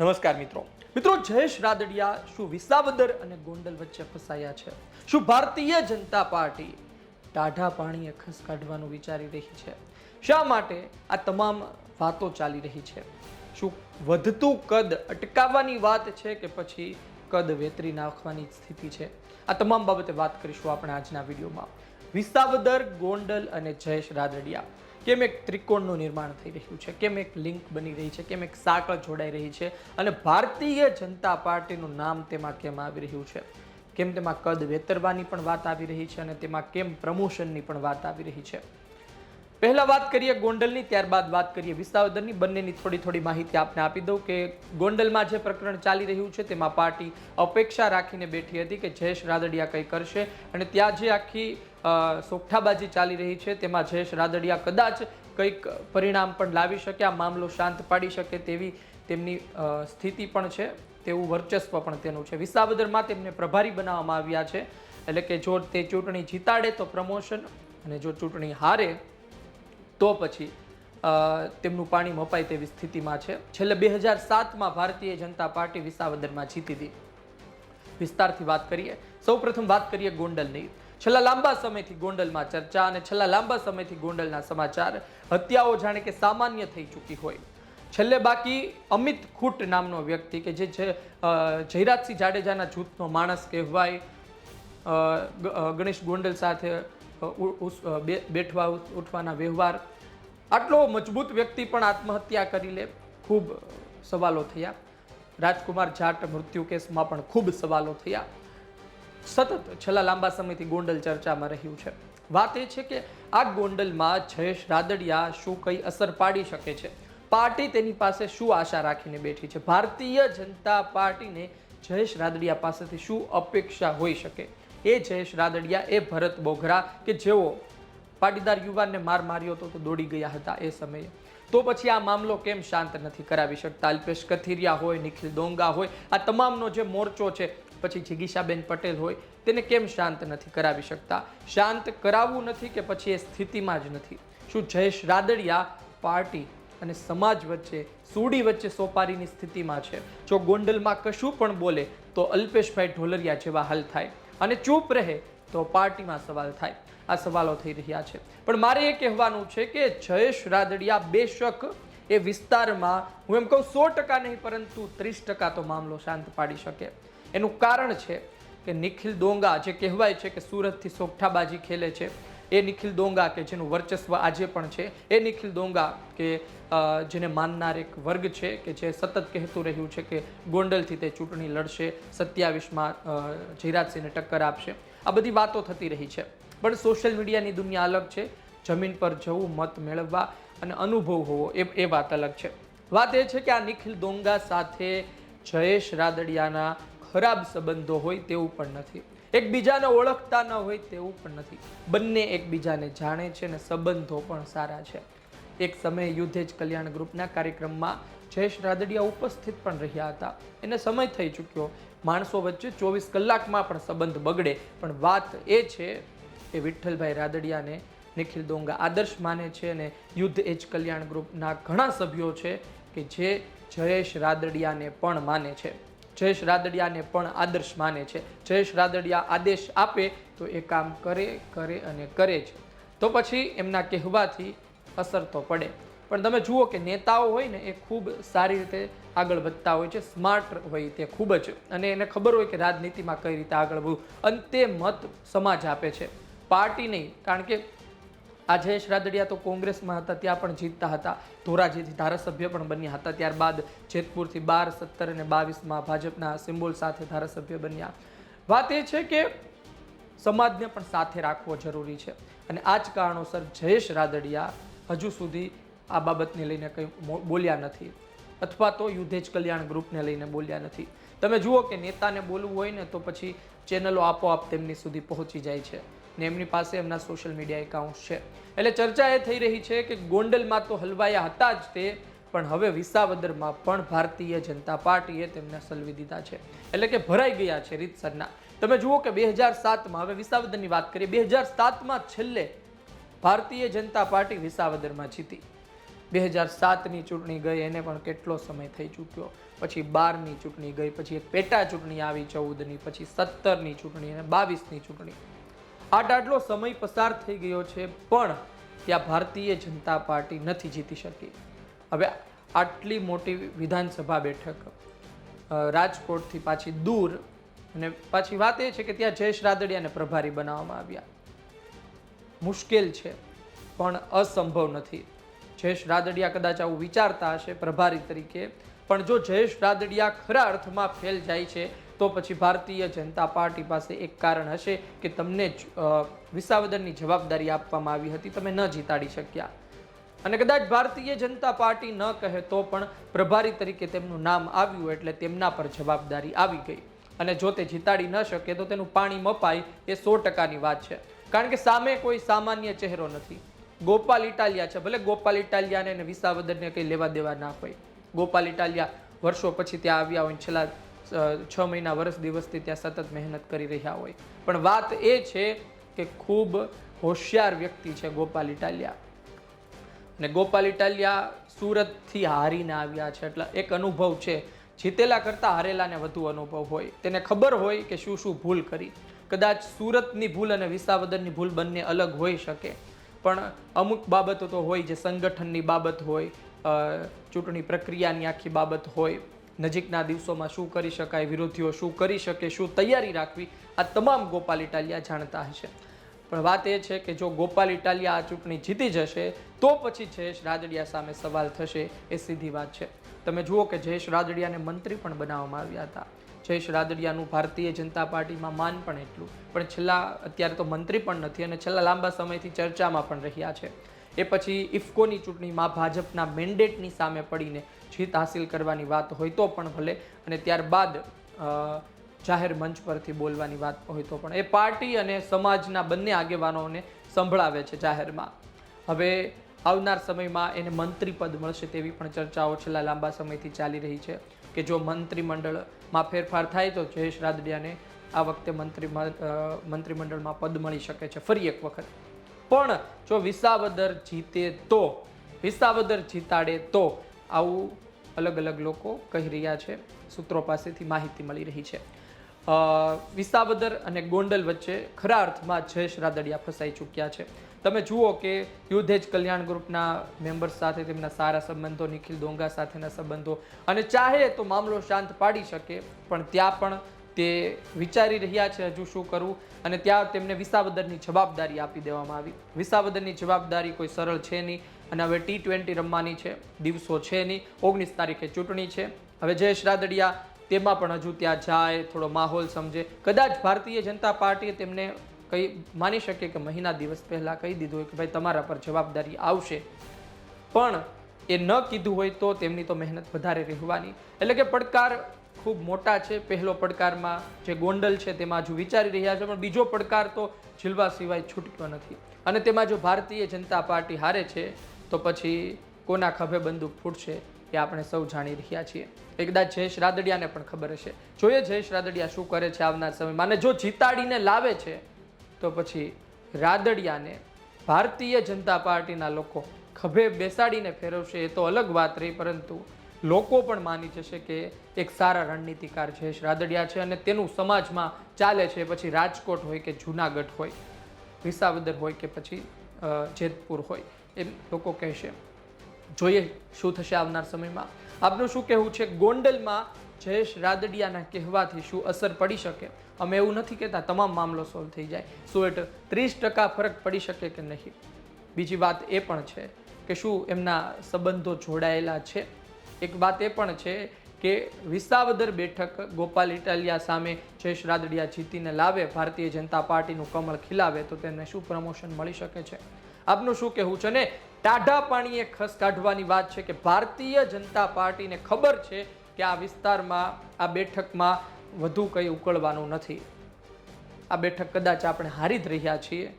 નમસ્કાર મિત્રો. મિત્રો, જયેશ રાદડિયા, શું વિસાવદર અને ગોંડલ વચ્ચે ફસાયા છે? શું ભારતીય જનતા પાર્ટી ટાઢા પાણીએ ખસ કાઢવાનું વિચારી રહી છે? શા માટે આ તમામ વાતો ચાલી રહી છે? શું વધતું કદ અટકાવવાની વાત છે કે પછી કદ વેતરી નાખવાની સ્થિતિ છે? આ તમામ બાબતે વાત કરીશું આપણે આજના વિડીયોમાં. વિસાવદર, ગોંડલ અને જયેશ રાદડિયા. કેમ એક ત્રિકોણનું નિર્માણ થઈ રહ્યું છે? કેમ એક લિંક બની રહી છે? કેમ એક સાંકળ જોડાઈ રહી છે? અને ભારતીય જનતા પાર્ટીનું નામ તેમાં કેમ આવી રહ્યું છે? કેમ તેમાં કદ વેતરવાની પણ વાત આવી રહી છે અને તેમાં કેમ પ્રમોશનની પણ વાત આવી રહી છે? પહેલા વાત કરીએ ગોંડલની, ત્યારબાદ વાત કરીએ વિસાવદરની. બંનેની થોડી થોડી માહિતી આપને આપી દઉં કે ગોંડલમાં જે પ્રકરણ ચાલી રહ્યું છે, તેમાં પાર્ટી અપેક્ષા રાખીને બેઠી હતી કે જયેશ રાદડિયા કંઈ કરશે અને ત્યાં જે આખી સોગઠાબાજી ચાલી રહી છે, તેમાં જયેશ રાદડિયા કદાચ કંઈક પરિણામ પણ લાવી શકે, આ મામલો શાંત પાડી શકે તેવી તેમની સ્થિતિ પણ છે, તેવું વર્ચસ્વ પણ તેનું છે. વિસાવદરમાં તેમને પ્રભારી બનાવવામાં આવ્યા છે, એટલે કે જો તે ચૂંટણી જીતાડે તો પ્રમોશન અને જો ચૂંટણી હારે તો પછી તેમનું પાણી મપાય તેવી સ્થિતિમાં છે. છેલ્લે બે હજાર સાતમાં ભારતીય જનતા પાર્ટી વિસાવદરમાં જીતી હતી. વિસ્તારથી વાત કરીએ. સૌપ્રથમ વાત કરીએ ગોંડલની. છેલ્લા લાંબા સમયથી ગોંડલમાં ચર્ચા અને છેલ્લા લાંબા સમયથી ગોંડલના સમાચાર હત્યાઓ જાણે કે સામાન્ય થઈ ચૂકી હોય. છેલ્લે બાકી અમિત ખૂટ નામનો વ્યક્તિ કે જે જયરાજસિંહ જાડેજાના જૂથનો માણસ કહેવાય ગણેશ ગોંડલ સાથે બેઠવા, ઉઠવાના વ્યવહાર. આટલો મજબૂત વ્યક્તિ પણ આત્મહત્યા કરી લે. ખૂબ સવાલો થયા. રાજકુમાર જાટ મૃત્યુ કેસમાં પણ ખૂબ સવાલો થયા. સતત છેલ્લા લાંબા સમયથી ગોંડલ ચર્ચામાં રહ્યું છે. વાત એ છે કે આ ગોંડલમાં જયેશ રાદડિયા શું કઈ અસર પાડી શકે છે? પાર્ટી તેની પાસે શું આશા રાખીને બેઠી છે? ભારતીય જનતા પાર્ટીને જયેશ રાદડિયા પાસેથી શું અપેક્ષા હોઈ શકે? એ જયેશ રાદડિયા, એ ભરત બોઘરા કે જેઓ પાટીદાર યુવાનને માર માર્યો હતો તો દોડી ગયા હતા એ સમયે. તો પછી આ મામલો કેમ શાંત નથી કરાવી શકતા? અલ્પેશ કથિરિયા હોય, નિખિલ ડોંગા હોય, આ તમામનો જે મોરચો છે, પછી જિગીશાબેન પટેલ હોય, તેને કેમ શાંત નથી કરાવી શકતા? શાંત કરાવવું નથી કે પછી એ સ્થિતિમાં જ નથી? શું જયેશ રાદડિયા પાર્ટી અને સમાજ વચ્ચે, સૂડી વચ્ચે સોપારીની સ્થિતિમાં છે? જો ગોંડલમાં કશું પણ બોલે, તો અલ્પેશભાઈ ઢોલરિયા જેવા હાલ થાય. અને ચૂપ રહે તો પાર્ટીમાં સવાલ થાય. આ સવાલો થઈ રહ્યા છે. પણ મારે એ કહેવાનું છે કે જયેશ રાદડિયા બેશક એ વિસ્તારમાં, હું એમ કહું, સો ટકા નહીં, પરંતુ ત્રીસ ટકા તો મામલો શાંત પાડી શકે. એનું કારણ છે કે નિખિલ ડોંગા જે કહેવાય છે કે સુરતથી સોગઠાબાજી ખેલે છે એ નિખિલ દોંગા કે જેનું વર્ચસ્વ આજે પણ છે, એ નિખિલ દોંગા કે જેને માનનાર એક વર્ગ છે કે જે સતત કહેતું રહ્યું છે કે ગોંડલથી તે ચૂંટણી લડશે, સત્યાવીસમાં જયરાજસિંહને ટક્કર આપશે. આ બધી વાતો થતી રહી છે. પણ સોશિયલ મીડિયાની દુનિયા અલગ છે. જમીન પર જવું, મત મેળવવા અને અનુભવ હોવો એ એ વાત અલગ છે. વાત એ છે કે આ નિખિલ દોંગા સાથે જયેશ રાદડિયાના ખરાબ સંબંધો હોય તેવું પણ નથી. એકબીજાને ઓળખતા ન હોય તેવું પણ નથી. બંને એકબીજાને જાણે છે અને સંબંધો પણ સારા છે. એક સમયે યુદ્ધેજ કલ્યાણ ગ્રુપના કાર્યક્રમમાં જયેશ રાદડિયા ઉપસ્થિત પણ રહ્યા હતા. એને સમય થઈ ચૂક્યો. માણસો વચ્ચે ચોવીસ કલાકમાં પણ સંબંધ બગડે. પણ વાત એ છે કે વિઠ્ઠલભાઈ રાદડિયાને નિખિલ ડોંગા આદર્શ માને છે અને યુદ્ધ એજ કલ્યાણ ગ્રુપના ઘણા સભ્યો છે કે જે જયેશ રાદડિયાને પણ માને છે. જયેશ રાદડિયાને પણ આદર્શ માને છે. જયેશ રાદડિયા આદેશ આપે તો એ કામ કરે કરે અને કરે છે તો પછી એમના કહેવાથી અસર તો પડે. પણ તમે જુઓ કે નેતાઓ હોય ને એ ખૂબ સારી રીતે આગળ વધતા હોય છે, સ્માર્ટ હોય તે ખૂબ જ. અને એને ખબર હોય કે રાજનીતિમાં કઈ રીતે આગળ વધવું. અંતે મત સમાજ આપે છે. પાર્ટી નહીં, કારણ કે આ જયેશ રાદડિયા તો કોંગ્રેસમાં હતા, ત્યાં પણ જીતતા હતા. ધોરાજીથી ધારાસભ્ય પણ બન્યા હતા. ત્યારબાદ જેતપુરથી બાર, સત્તર અને બાવીસમાં ભાજપના સિમ્બોલ સાથે ધારાસભ્ય બન્યા. વાત એ છે કે સમાજને પણ સાથે રાખવો જરૂરી છે. અને આ જ કારણોસર જયેશ રાદડિયા હજુ સુધી આ બાબતને લઈને કંઈ બોલ્યા નથી. અથવા તો યુદ્ધેજ કલ્યાણ ગ્રુપને લઈને બોલ્યા નથી. તમે જુઓ કે નેતાને બોલવું હોય ને તો પછી ચેનલો આપોઆપ તેમની સુધી પહોંચી જાય છે. ને એમની પાસે એમના સોશિયલ મીડિયા એકાઉન્ટ છે. એટલે ચર્ચા એ થઈ રહી છે કે ગોંડલમાં તો હલવાયા હતા જ તે, પણ હવે વિસાવદરમાં પણ ભારતીય જનતા પાર્ટીએ તેમને સલવી દીધા છે. એટલે કે ભરાઈ ગયા છે રીતસરના. તમે જુઓ કે બે હજાર સાતમાં, હવે વિસાવદરની વાત કરીએ, બે હજાર સાતમાં છેલ્લે ભારતીય જનતા પાર્ટી વિસાવદરમાં જીતી. બે હજાર સાતની ચૂંટણી ગઈ, એને પણ કેટલો સમય થઈ ચૂક્યો? પછી બારની ચૂંટણી ગઈ, પછી એક પેટા ચૂંટણી આવી ચૌદની, પછી સત્તરની ચૂંટણી અને બાવીસની ચૂંટણી. આટલો સમય પસાર થઈ ગયો છે, પણ ત્યાં ભારતીય જનતા પાર્ટી નથી જીતી શકી. હવે આટલી મોટી વિધાનસભા બેઠક રાજકોટથી પાછી દૂર અને પાછી વાત એ છે કે ત્યાં જયેશ રાદડિયાને પ્રભારી બનાવવામાં આવ્યા. મુશ્કેલ છે, પણ અસંભવ નથી. જયેશ રાદડિયા કદાચ આવું વિચારતા હશે, પ્રભારી તરીકે પણ જો જયેશ રાદડિયા ખરા અર્થમાં ફેલ જાય છે, તો પછી ભારતીય જનતા પાર્ટી પાસે એક કારણ હશે કે તમને વિસાવદરની જવાબદારી આપવામાં આવી હતી, તમે ન જીતાડી શક્યા. અને કદાચ ભારતીય જનતા પાર્ટી ન કહે તો પણ પ્રભારી તરીકે તેમનું નામ આવ્યું એટલે તેમના પર જવાબદારી આવી ગઈ. અને જો તે જીતાડી ન શકે તો તેનું પાણી મપાય એ સો ટકાની વાત છે. કારણ કે સામે કોઈ સામાન્ય ચહેરો નથી. ગોપાલ ઇટાલિયા છે, ભલે ગોપાલ ઇટાલિયાને અને વિસાવદરને કંઈ લેવા દેવા ના હોય. ગોપાલ ઇટાલિયા વર્ષો પછી ત્યાં આવ્યા હોય છેલ્લા છ મહિના વર્ષ દિવસથી ત્યાં સતત મહેનત કરી રહ્યા હોય. પણ વાત એ છે કે ખૂબ હોશિયાર વ્યક્તિ છે ગોપાલ ઇટાલિયા. અને ગોપાલ ઇટાલિયા સુરતથી હારીને આવ્યા છે. એટલે એક અનુભવ છે, જીતેલા કરતાં હારેલાને વધુ અનુભવ હોય. તેને ખબર હોય કે શું શું ભૂલ કરી. કદાચ સુરતની ભૂલ અને વિસાવદરની ભૂલ બંને અલગ હોઈ શકે. પણ અમુક બાબતો તો હોય જે સંગઠનની બાબત હોય ચૂંટણી પ્રક્રિયાની આખી બાબત હોય, નજીકના દિવસોમાં શું કરી શકાય, વિરોધીઓ શું કરી શકે, શું તૈયારી રાખવી, આ તમામ ગોપાલ ઇટાલિયા જાણતા હશે. પણ વાત એ છે કે જો ગોપાલ ઇટાલિયા આ ચૂંટણી જીતી જશે, તો પછી જયેશ રાદડિયા સામે સવાલ થશે, એ સીધી વાત છે. તમે જુઓ કે જયેશ રાદડિયાને મંત્રી પણ બનાવવામાં આવ્યા હતા. જયેશ રાદડિયાનું ભારતીય જનતા પાર્ટીમાં માન પણ એટલું. પણ છેલ્લા, અત્યારે તો મંત્રી પણ નથી અને છેલ્લા લાંબા સમયથી ચર્ચામાં પણ રહ્યા છે. એ પછી ઇફકોની ચૂંટણીમાં ભાજપના મેન્ડેટની સામે પડીને જીત હાસિલ કરવાની વાત હોય તો પણ ભલે અને ત્યારબાદ જાહેર મંચ પરથી બોલવાની વાત હોય તો પણ. એ પાર્ટી અને સમાજના બંને આગેવાનોને સંભળાવે છે જાહેરમાં. હવે આવનાર સમયમાં એને મંત્રી પદ મળશે તેવી પણ ચર્ચાઓ છેલ્લા લાંબા સમયથી ચાલી રહી છે કે જો મંત્રીમંડળમાં ફેરફાર થાય તો જયેશ રાદડિયાને આ વખતે મંત્રી મંત્રીમંડળમાં પદ મળી શકે છે ફરી એક વખત. પણ જો વિસાવદર જીતે તો, વિસાવદર જીતાડે તો આવું અલગ અલગ લોકો કહી રહ્યા છે, સૂત્રો પાસેથી માહિતી મળી રહી છે. વિસાવદર અને ગોંડલ વચ્ચે ખરા અર્થમાં જયેશ રાદડિયા ફસાઈ ચૂક્યા છે. તમે જુઓ કે યુધેજ કલ્યાણ ગ્રુપના મેમ્બર્સ સાથે, તેમના સારા સંબંધો, નિખિલ ડોંગા સાથેના સંબંધો, અને ચાહે તો મામલો શાંત પાડી શકે, પણ ત્યાં પણ તે વિચારી રહ્યા છે હજુ શું કરવું અને ત્યાં તેમને વિસાવદરની જવાબદારી આપી દેવામાં આવી. વિસાવદરની જવાબદારી કોઈ સરળ છે નહીં અને હવે ટી ટ્વેન્ટી રમવાની છે, દિવસો છે નહીં, ઓગણીસ તારીખે ચૂંટણી છે. હવે જયેશ રાદડિયા તેમાં પણ હજુ ત્યાં જાય, થોડો માહોલ સમજે. કદાચ ભારતીય જનતા પાર્ટીએ તેમને કંઈ માની શકે કે મહિના દિવસ પહેલાં કહી દીધું હોય કે ભાઈ તમારા પર જવાબદારી આવશે. પણ એ ન કીધું હોય તો તેમની તો મહેનત વધારે રહેવાની. એટલે કે પડકાર ખૂબ મોટા છે પહેલો પડકારમાં જે ગોંડલ છે તેમાં હજુ વિચારી રહ્યા છે, પણ બીજો પડકાર તો ઝીલવા સિવાય છૂટક્યો નથી. અને તેમાં જો ભારતીય જનતા પાર્ટી હારે છે, તો પછી કોના ખભે બંદૂક ફૂટશે એ આપણે સૌ જાણી રહ્યા છીએ. એકદા જયેશ રાદડિયાને પણ ખબર હશે. જોઈએ જયેશ રાદડિયા શું કરે છે આવનાર સમયમાં. અને જો જીતાડીને લાવે છે, તો પછી રાદડિયાને ભારતીય જનતા પાર્ટીના લોકો ખભે બેસાડીને ફેરવશે એ તો અલગ વાત રહી, પરંતુ લોકો પણ માની જશે કે એક સારા રણનીતિકાર છે રાદડિયા છે અને તેનું સમાજમાં ચાલે છે. પછી રાજકોટ હોય કે જુનાગઢ હોય, વિસાવદર હોય કે પછી જેતપુર હોય, એમ લોકો કહેશે. જોઈએ શું થશે આવનાર સમયમાં. આપનું શું કહેવું છે? ગોંડલમાં જયેશ રાદડિયાના કહેવાથી શું અસર પડી શકે? અમે એવું નથી કહેતા, તમામ મામલો સોલ્વ થઈ જાય. શું એટ ત્રીસ ટકા ફરક પડી શકે કે નહીં? બીજી વાત એ પણ છે કે શું એમના સંબંધો જોડાયેલા છે? એક વાત એ પણ છે કે વિસાવદર બેઠક ગોપાલ ઇટાલિયા સામે જયેશ રાદડિયા જીતીને લાવે, ભારતીય જનતા પાર્ટીનું કમળ ખીલાવે, તો તેને શું પ્રમોશન મળી શકે છે? આપનું શું કહેવું છે? ને ટાઢા પાણીએ ખસ કાઢવાની વાત છે કે ભારતીય જનતા પાર્ટીને ખબર છે કે આ વિસ્તારમાં, આ બેઠકમાં વધુ કંઈ ઉકળવાનું નથી. આ બેઠક કદાચ આપણે હારી જ રહ્યા છીએ.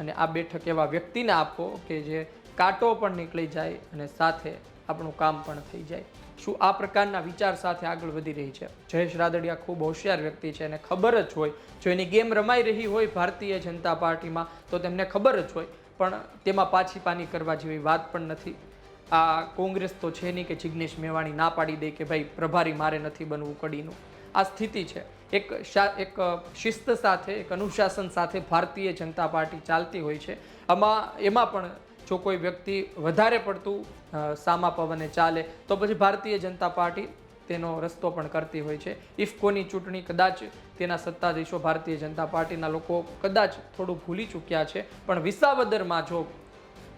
અને આ બેઠક એવા વ્યક્તિને આપો કે જે કાંટો પણ નીકળી જાય અને સાથે આપણું કામ પણ થઈ જાય. શું આ પ્રકારના વિચાર સાથે આગળ વધી રહી છે? જયેશ રાદડિયા ખૂબ હોશિયાર વ્યક્તિ છે અને ખબર જ હોય, જો એની ગેમ રમાઈ રહી હોય ભારતીય જનતા પાર્ટીમાં, તો તેમને ખબર જ હોય. પણ તેમાં પાછી પાની કરવા જેવી વાત પણ નથી. આ કોંગ્રેસ તો છે નહીં કે જિગ્નેશ મેવાણી ના પાડી દે કે ભાઈ પ્રભારી મારે નથી બનવું કડીનું. આ સ્થિતિ છે. એક એક શિસ્ત સાથે, એક અનુશાસન સાથે ભારતીય જનતા પાર્ટી ચાલતી હોય છે. આમાં, એમાં પણ જો કોઈ વ્યક્તિ વધારે પડતું સામા પવને ચાલે, તો પછી ભારતીય જનતા પાર્ટી તેનો રસ્તો પણ કરતી હોય છે. ઇફકોની ચૂંટણી કદાચ તેના સત્તાધીશો ભારતીય જનતા પાર્ટીના લોકો કદાચ થોડું ભૂલી ચૂક્યા છે, પણ વિસાવદરમાં જો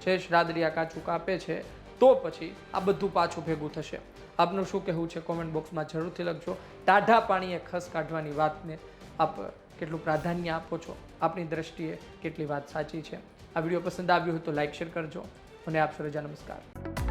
જયેશ રાદડિયા કાચું કાપે છે, તો પછી આ બધું પાછું ભેગું થશે. આપનું શું કહેવું છે કોમેન્ટ બોક્સમાં જરૂરથી લખજો. ટાઢા પાણીએ ખસ કાઢવાની વાતને આપ કેટલું પ્રાધાન્ય આપો છો? આપની દ્રષ્ટિએ કેટલી વાત સાચી છે? આ વીડિયો પસંદ આવ્યો હોય તો લાઈક શેર કરજો. અને આપ રજા નમસ્કાર.